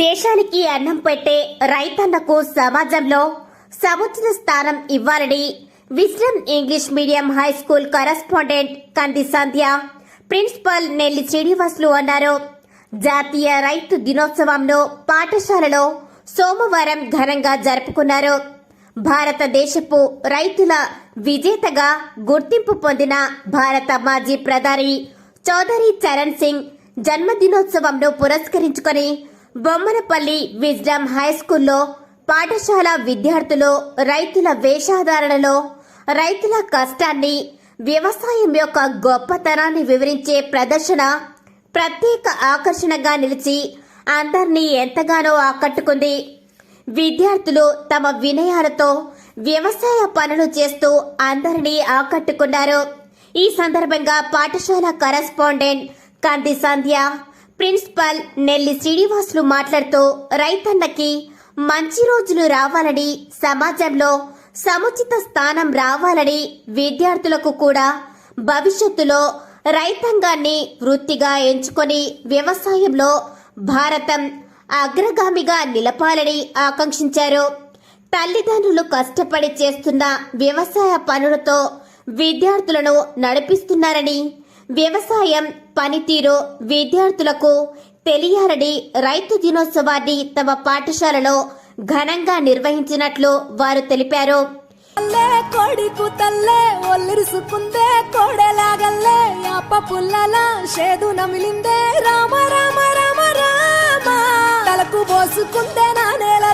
దేశానికి అన్నం పెట్టే రైతన్నకు సమాజంలో సముచిత స్థానం ఇవ్వాలని wisdom English medium high school correspondent Kandi Sandhya principal Nelli Srinivasulu అన్నారు. జాతీయ రైతు దినోత్సవంను పాఠశాలలో సోమవారం ఘనంగా జరుపుకున్నారు. భారతదేశపు రైతుల విజేతగా గుర్తింపు పొందిన భారత మాజీ ప్రధాని చౌదరి చరణ్ సింగ్ జన్మదినోత్సవంను పురస్కరించుకొని బొమ్మనపల్లి విజ్డమ్ హై స్కూల్లో పాఠశాల విద్యార్థులు రైతుల వేషాధారణలో రైతుల కష్టాన్ని వ్యవసాయం యొక్క గొప్పతనాన్ని వివరించే ప్రదర్శన ప్రత్యేక ఆకర్షణగా నిలిచి అందరినీ ఎంతగానో ఆకట్టుకుంది. విద్యార్థులు తమ వినయాలతో వ్యవసాయ పనులు చేస్తూ అందరినీ ఆకట్టుకున్నారు. ఈ సందర్భంగా పాఠశాల కరస్పాండెంట్ కంది సంధ్య ప్రిన్సిపల్ నెల్లి శ్రీనివాసులు మాట్లాడుతూ రైతన్నకి మంచి రోజులు రావాలని సమాజంలో సముచిత స్థానం రావాలని విద్యార్థులకు కూడా భవిష్యత్తులో రైతాంగాన్ని వృత్తిగా ఎంచుకొని వ్యవసాయంలో భారతం అగ్రగామిగా నిలపాలని ఆకాంక్షించారు. తల్లిదండ్రులు కష్టపడి చేస్తున్న వ్యవసాయ పనులతో విద్యార్థులను నడిపిస్తున్నారని వ్యవసాయం పనితీరు విద్యార్థులకు తెలియాలని రైతు దినోత్సవాన్ని తమ పాఠశాలలో ఘనంగా నిర్వహించినట్లు వారు తెలిపారు. కొడుకు తల్లే ఒల్లిరుసుకుందే కోడెలాగల్లే అప్ప పుల్లల షేదు నమిలిందే. రామ రామ రామ రామ తలకు పోసుకుందే నా నేల